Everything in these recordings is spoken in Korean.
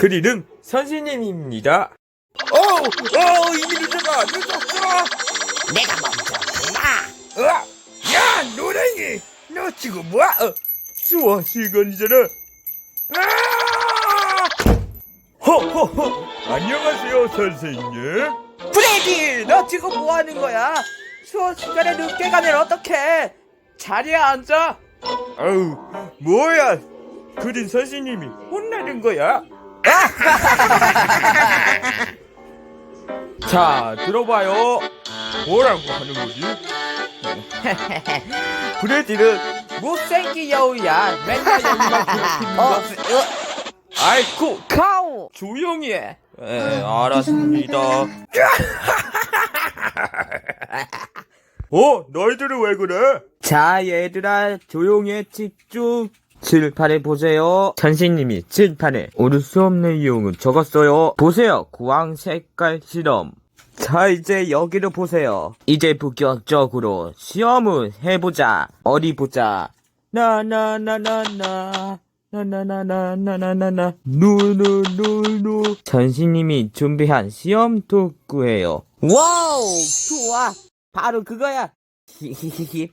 그리는 선생님입니다. 어우, 어우, 이미 늦어가, 늦었어! 내가 먼저 간다. 으아! 야, 노랭이! 너 지금 뭐야? 어, 수업 시간이잖아. 아! 허허허! 안녕하세요, 선생님. 프레디, 너 지금 뭐 하는 거야? 수업 시간에 늦게 가면 어떡해? 자리에 앉아. 아우, 뭐야? 그린 선생님이 혼나는 거야? 자, 들어봐요. 뭐라고 하는 거지? 프레디는 못생긴 여우야. 맨날 여우만 괴롭히는 어, 거. 아이쿠, 카우. 조용히 해. 에, 알았습니다. 어, 너희들은 왜 그래? 자, 얘들아, 조용히 해, 집중. 칠판에 보세요. 선생님이 칠판에 오를 수 없는 이용은 적었어요. 보세요. 구황 색깔 실험. 자, 이제 여기를 보세요. 이제 본격적으로 시험을 해보자. 어디 보자. 나나나나나. 나나나나나나나. 누누누누. 선생님이 준비한 시험 도구예요. 와우! 좋아. 바로 그거야. 히히히히.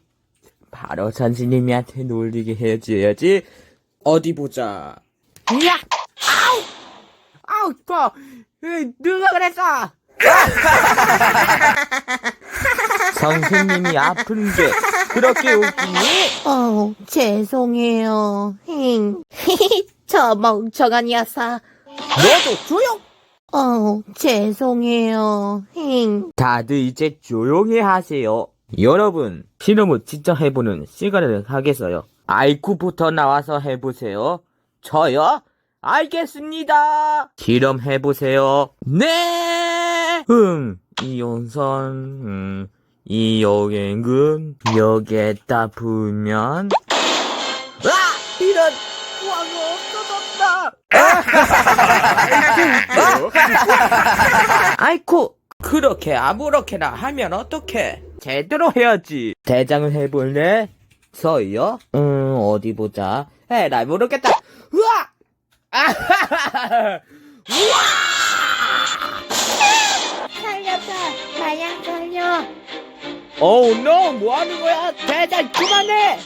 바로 선생님한테 놀리게 해줘야지. 어디 보자. 야! 아우! 아우, 더! 에이, 누가 그랬어? 선생님이 아픈데 그렇게 웃기니? 어, 죄송해요. 힝. 저 멍청한 녀석. 너도 조용! 어, 죄송해요. 힝. 다들 이제 조용히 하세요. 여러분, 실험을 직접 해보는 시간을 하겠어요. 아이쿠부터 나와서 해보세요. 저요? 알겠습니다. 실험 해보세요. 네! 응, 이온선, 음, 이 여행은 여기에다 부으면, 아! 이런, 왕어 없어졌다! 아이쿠, 그렇게 아무렇게나 하면 어떡해? 제대로 해야지. 대장을 해볼래? 서요? 음, 어디 보자. 에라, 모르겠다. 우와! 아하하하! 살려줘. 마약 살려. 어우, 노! 뭐 하는 거야? 대장, 그만해!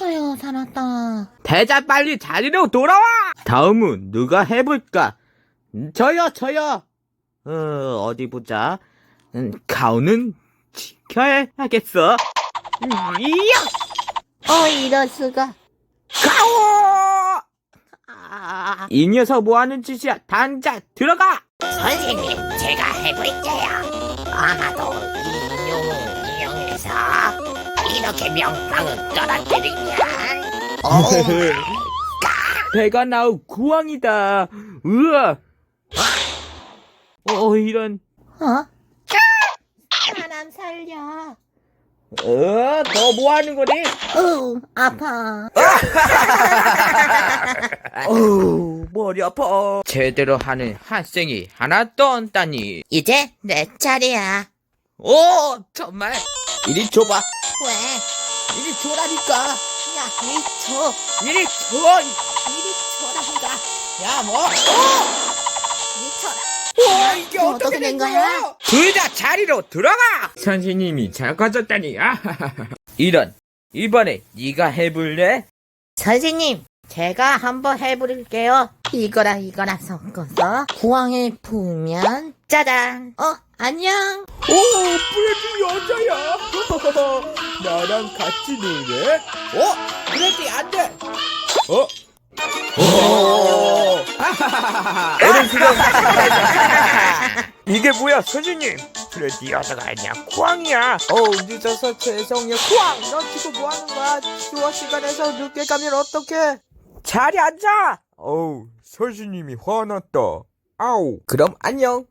아유, 살았다. 대장, 빨리 자리로 돌아와! 다음은 누가 해볼까? 음, 저요, 저요! 어, 어디 보자. 음, 가오는 지켜야겠어. 음, 이야! 어, 이럴 수가. 가오! 아, 이 녀석 뭐 하는 짓이야? 당장 들어가! 선생님, 제가 해볼게요. 아마도 이용, 이용해서 이렇게 명방을 떨어뜨리면, 배가 나오 구왕이다. 우와. 어, 이런. 어? 사람 살려. 어, 너 뭐 하는 거니? 어, 아파. 어우, 머리 아파. 제대로 하는 학생이 하나 떠다니. 이제 내 차례야. 오, 정말. 이리 줘봐. 왜? 이리 줘라니까. 야, 이리 줘. 이리 줘. 이리 줘라니까. 야, 뭐? 이리 줘라. 와, 이게 뭐 어떻게 된 거야? 둘 다 자리로 들어가! 선생님이 잘 가졌다니, 아하하하. 이런, 이번에 네가 해볼래? 선생님, 제가 한번 해볼게요. 이거라 이거라 섞어서 구황에 부으면 짜잔. 어, 안녕. 오, 프레디 여자야. 나랑 같이 놀래? 어? 그래도 안 돼! 어? 오! 어른 수정. 이게 뭐야, 선생님? 프레디 여자가 아니야, 구왕이야. 어우, 늦어서 죄송해요. 구왕! 너 지금 뭐 하는 거야? 수업 시간에서 늦게 가면 어떡해? 자리 앉아! 어우, 선생님이 화났다. 아우. 그럼 안녕.